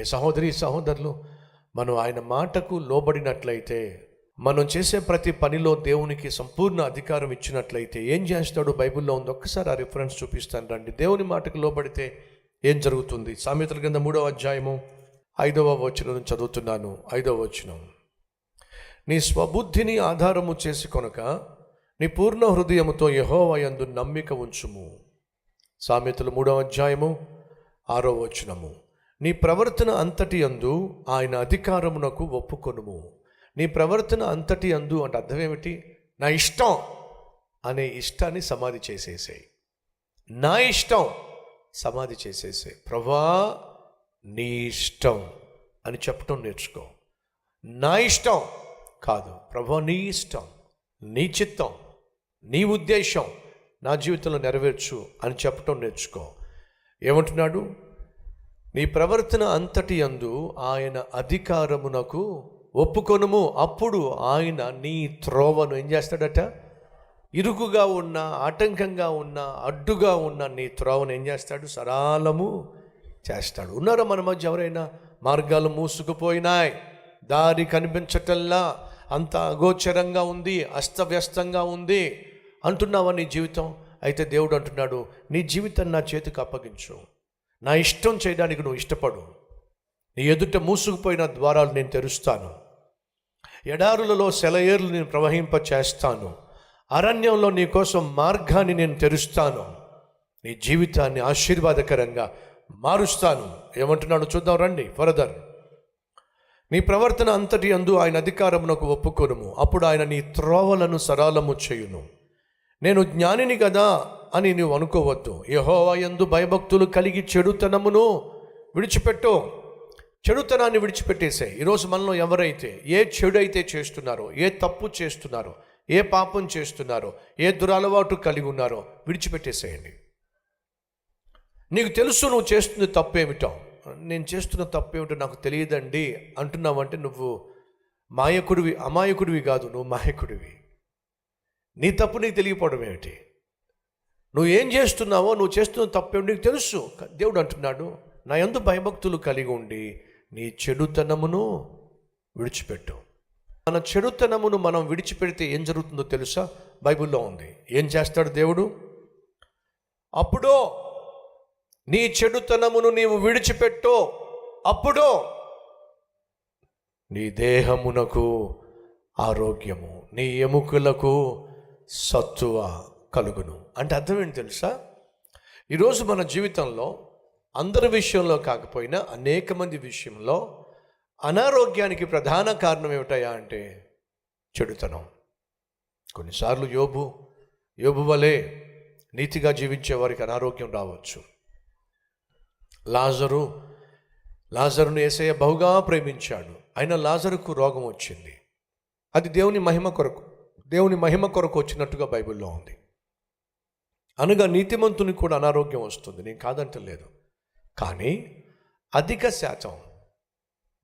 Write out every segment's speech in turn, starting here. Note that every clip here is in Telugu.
మీ సహోదరి సహోదరులు మనం ఆయన మాటకు లోబడినట్లయితే మనం చేసే ప్రతి పనిలో దేవునికి సంపూర్ణ అధికారం ఇచ్చినట్లయితే ఏం చేస్తాడు? బైబిల్లో ఉంది. ఒక్కసారి ఆ రిఫరెన్స్ చూపిస్తాను రండి. దేవుని మాటకు లోబడితే ఏం జరుగుతుంది? సామెతల కింద మూడవ అధ్యాయము ఐదవ వచనం చదువుతున్నాను. ఐదవ వచనం. నీ స్వబుద్ధిని ఆధారము చేసి కొనక నీ పూర్ణ హృదయముతో యహోవయందు నమ్మిక ఉంచుము. సామెతలు మూడవ అధ్యాయము ఆరో వచనము. నీ ప్రవర్తన అంతటి అందు ఆయన అధికారమునకు ఒప్పుకొనుము. నీ ప్రవర్తన అంతటి అందు అంటే అర్థం ఏమిటి? నా ఇష్టం అనే ఇష్టాన్ని సమాధి చేసేసాయి. నా ఇష్టం సమాధి చేసేసాయి. ప్రభా నీ ఇష్టం అని చెప్పటం నేర్చుకో. నా ఇష్టం కాదు. ప్రభా నీ ఇష్టం నీ చిత్తం నీ ఉద్దేశం నా జీవితంలో నెరవేర్చు అని చెప్పటం నేర్చుకో. ఏమంటున్నాడు? నీ ప్రవర్తన అంతటి అందు ఆయన అధికారమునకు ఒప్పుకొనుము. అప్పుడు ఆయన నీ త్రోవను ఏం చేస్తాడట? ఇరుకుగా ఉన్న ఆటంకంగా ఉన్న అడ్డుగా ఉన్న నీ త్రోవను ఏం చేస్తాడు? సరాలము చేస్తాడు. ఉన్నారా మన మధ్య ఎవరైనా? మార్గాలు మూసుకుపోయినాయి. దారి కనిపించటల్లా అంత అగోచరంగా ఉంది అస్తవ్యస్తంగా ఉంది. అంటున్నావా నీ జీవితం? అయితే దేవుడు అంటున్నాడు నీ జీవితం నా చేతికి అప్పగించు. నా ఇష్టం చేయడానికి నువ్వు ఇష్టపడు. నీ ఎదుట మూసుకుపోయిన ద్వారాలు నేను తెరుస్తాను. ఎడారులలో సెలయేర్లు నేను ప్రవహింప చేస్తాను అరణ్యంలో నీ కోసం మార్గాన్ని నేను తెరుస్తాను. నీ జీవితాన్ని ఆశీర్వాదకరంగా మారుస్తాను. ఏమంటున్నాడు చూద్దాం రండి ఫర్దర్. నీ ప్రవర్తన అంతటి అందు ఆయన అధికారమునకు ఒప్పుకొనుము. అప్పుడు ఆయన నీ త్రోవలను సరళము చేయును. నేను జ్ఞానిని కదా అని నువ్వు అనుకోవద్దు. యహోవా ఎందు భయభక్తులు కలిగి చెడుతనమును విడిచిపెట్టు. చెడుతనాన్ని విడిచిపెట్టేసే. ఈరోజు మనలో ఎవరైతే ఏ చెడు అయితే చేస్తున్నారో ఏ తప్పు చేస్తున్నారో ఏ పాపం చేస్తున్నారో ఏ దురలవాటు కలిగి ఉన్నారో విడిచిపెట్టేసేయండి. నీకు తెలుసు నువ్వు చేస్తుంది తప్పేమిటో. నేను చేస్తున్న తప్పేమిటో నాకు తెలియదండి అంటున్నావంటే నువ్వు మాయకుడివి అమాయకుడివి కాదు నువ్వు మాయకుడివి. నీ తప్పు నీకు తెలియపోవడం ఏమిటి? నువ్వు ఏం చేస్తున్నావో నువ్వు చేస్తున్న తప్పేమిటి నీకు తెలుసు. దేవుడు అంటున్నాడు నా ఎందు భయభక్తులు కలిగి ఉండి నీ చెడుతనమును విడిచిపెట్టు. మన చెడుతనమును మనం విడిచిపెడితే ఏం జరుగుతుందో తెలుసా? బైబిల్లో ఉంది. ఏం చేస్తాడు దేవుడు? అప్పుడో నీ చెడుతనమును నీవు విడిచిపెట్టు అప్పుడు నీ దేహమునకు ఆరోగ్యము నీ ఎముకలకు సత్తువ. కలుగును. అంటే అర్థం ఏంటి తెలుసా? ఈరోజు మన జీవితంలో అందరి విషయంలో కాకపోయినా అనేక మంది విషయంలో అనారోగ్యానికి ప్రధాన కారణం ఏమిటయా అంటే చెడుతనం. కొన్నిసార్లు యోబు యోబు వలె నీతిగా జీవించే వారికి అనారోగ్యం రావచ్చు. లాజరు లాజరును ఏసయ్య బహుగా ప్రేమించాడు. అయినా లాజరుకు రోగం వచ్చింది. అది దేవుని మహిమ కొరకు దేవుని మహిమ కొరకు వచ్చినట్టుగా బైబిల్లో ఉంది. అనగా నీతిమంతునికి కూడా అనారోగ్యం వస్తుంది. నేను కాదంటలేదు. కానీ అధిక శాతం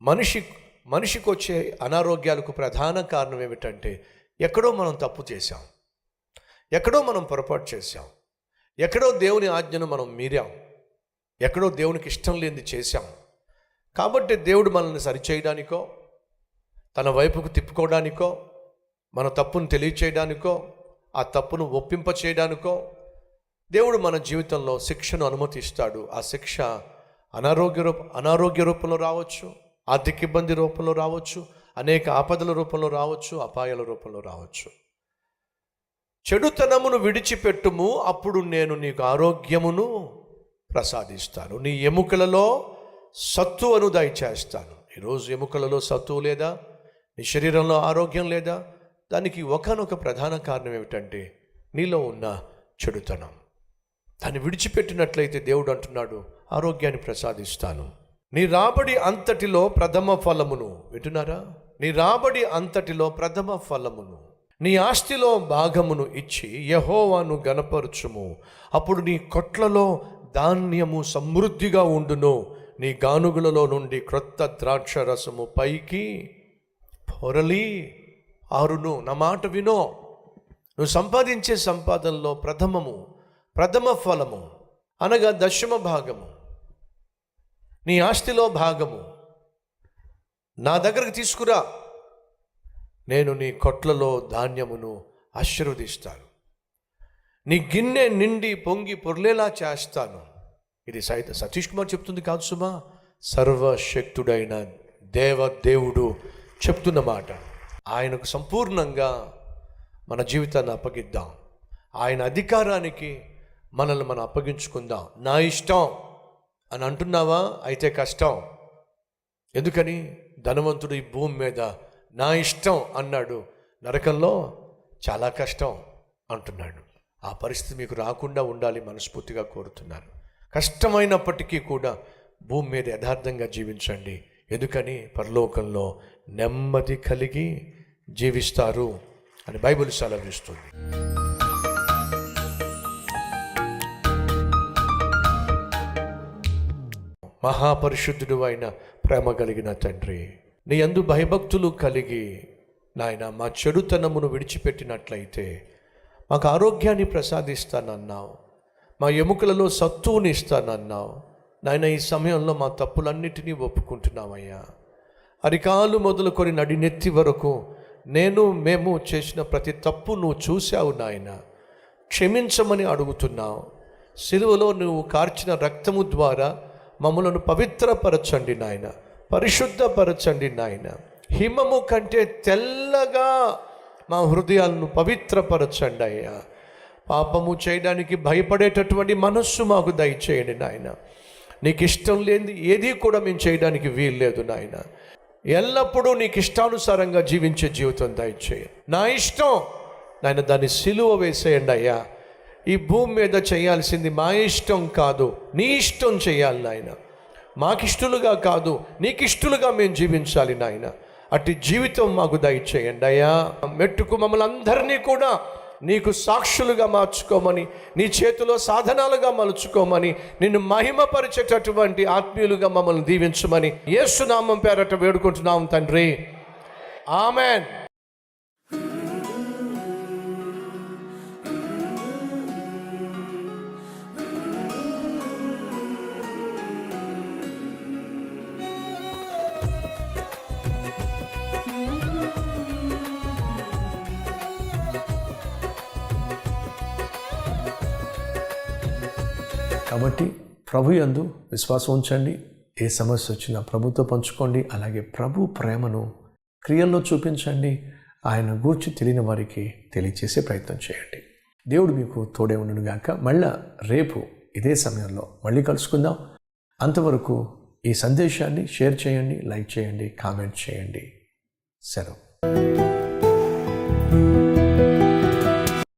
మనిషి మనిషికి వచ్చే అనారోగ్యాలకు ప్రధాన కారణం ఏమిటంటే ఎక్కడో మనం తప్పు చేశాం. ఎక్కడో మనం పొరపాటు చేశాం. ఎక్కడో దేవుని ఆజ్ఞను మనం మీరాం. ఎక్కడో దేవునికి ఇష్టం లేనిది చేశాం. కాబట్టి దేవుడు మనల్ని సరిచేయడానికో తన వైపుకు తిప్పుకోవడానికో మన తప్పును తెలియచేయడానికో ఆ తప్పును ఒప్పింప చేయడానికో దేవుడు మన జీవితంలో శిక్షను అనుమతిస్తాడు. ఆ శిక్ష అనారోగ్య రూప అనారోగ్య రూపంలో రావచ్చు ఆర్థిక ఇబ్బంది రూపంలో రావచ్చు అనేక ఆపదల రూపంలో రావచ్చు అపాయాల రూపంలో రావచ్చు. చెడుతనమును విడిచిపెట్టుము అప్పుడు నేను నీకు ఆరోగ్యమును ప్రసాదిస్తాను. నీ ఎముకలలో సత్తువను దయచేస్తాను. ఈరోజు ఎముకలలో సత్తువు లేదా నీ శరీరంలో ఆరోగ్యం లేదా దానికి ఒకనొక ప్రధాన కారణం ఏమిటంటే నీలో ఉన్న చెడుతనం. దాన్ని విడిచిపెట్టినట్లయితే దేవుడు అంటున్నాడు ఆరోగ్యాన్ని ప్రసాదిస్తాను. నీ రాబడి అంతటిలో ప్రథమ ఫలమును వింటున్నారా? నీ రాబడి అంతటిలో ప్రథమ ఫలమును నీ ఆస్తిలో భాగమును ఇచ్చి యహోవాను గనపరచుము అప్పుడు నీ కొట్లలో ధాన్యము సమృద్ధిగా ఉండును. నీ గానుగులలో నుండి క్రొత్త ద్రాక్ష రసము పైకి పొరలి ఆరును. నా మాట వినో. నువ్వు సంపాదించే సంపాదనలో ప్రథమము ప్రథమ ఫలము అనగా దశమ భాగము. నీ ఆస్తిలో భాగము. నా దగ్గరకు తీసుకురా. నేను నీ కొట్లలో ధాన్యమును ఆశీర్వదిస్తాను. నీ గిన్నె నిండి పొంగి పొర్లేలా చేస్తాను. ఇది సైత సతీష్ కుమార్ చెప్తుంది కాదు సుమా. సర్వశక్తుడైన దేవ దేవుడు చెప్తున్న మాట. ఆయనకు సంపూర్ణంగా మన జీవితాన్ని అప్పగిద్దాం. ఆయన అధికారానికి మనల్ని మనం అప్పగించుకుందాం. నా ఇష్టం అని అంటున్నావా? అయితే కష్టం. ఎందుకని? ధనవంతుడు ఈ భూమి మీద నా ఇష్టం అన్నాడు. నరకంలో చాలా కష్టం అంటున్నాడు. ఆ పరిస్థితి మీకు రాకుండా ఉండాలి మనస్ఫూర్తిగా కోరుతున్నాను. కష్టమైనప్పటికీ కూడా భూమి మీద యథార్థంగా జీవించండి. ఎందుకని? పరలోకంలో నెమ్మది కలిగి జీవిస్తారు అని బైబిల్ సెలవిస్తుంది. మహాపరిశుద్ధుడు అయిన ప్రేమ కలిగిన తండ్రి. నీ అందు భయభక్తులు కలిగి నాయన మా చెడుతనమును విడిచిపెట్టినట్లయితే మాకు ఆరోగ్యాన్ని ప్రసాదిస్తానన్నావు. మా ఎముకలలో సత్తువుని ఇస్తానన్నావు. నాయన ఈ సమయంలో మా తప్పులన్నిటినీ ఒప్పుకుంటున్నామయ్యా అరికాలు మొదలుకొని నడినెత్తి వరకు నేను మేము చేసిన ప్రతి తప్పు నువ్వు చూశావు నాయన. క్షమించమని అడుగుతున్నావు. సిలువలో నువ్వు కార్చిన రక్తము ద్వారా మమ్మలను పవిత్రపరచండి నాయన. పరిశుద్ధపరచండి నాయన. హిమము కంటే తెల్లగా మా హృదయాలను పవిత్రపరచండి అయ్యా. పాపము చేయడానికి భయపడేటటువంటి మనస్సు మాకు దయచేయండి నాయన. నీకు ఇష్టం లేని ఏది కూడా మేము చేయడానికి వీల్లేదు నాయన. ఎల్లప్పుడూ నీకు ఇష్టానుసారంగా జీవించే జీవితం దయచేయ నా ఇష్టం. నాయన దాన్ని సిలువ వేసేయండి అయ్యా. ఈ భూమి మీద చేయాల్సింది మా ఇష్టం కాదు నీ ఇష్టం చేయాలి నాయన. మాకిష్టులుగా కాదు నీకిష్టులుగా మేము జీవించాలి నాయన. అట్టి జీవితం మాకు దయచేయండి అయ్యా. మెట్టుకు మమ్మల్ని అందరినీ కూడా నీకు సాక్షులుగా మార్చుకోమని నీ చేతిలో సాధనాలుగా మలుచుకోమని నిన్ను మహిమపరిచేటటువంటి ఆత్మీయులుగా మమ్మల్ని దీవించమని యేసునామం పేరట వేడుకుంటున్నాం తండ్రి. ఆమెన్. కాబట్టి ప్రభు యందు విశ్వాసం ఉంచండి. ఏ సమస్య వచ్చినా ప్రభుతో పంచుకోండి. అలాగే ప్రభు ప్రేమను క్రియల్లో చూపించండి. ఆయన గూర్చి తెలియని వారికి తెలియచేసే ప్రయత్నం చేయండి. దేవుడు మీకు తోడే ఉండను గాక. మళ్ళా రేపు ఇదే సమయంలో మళ్ళీ కలుసుకుందాం. అంతవరకు ఈ సందేశాన్ని షేర్ చేయండి లైక్ చేయండి కామెంట్ చేయండి. సెలవు.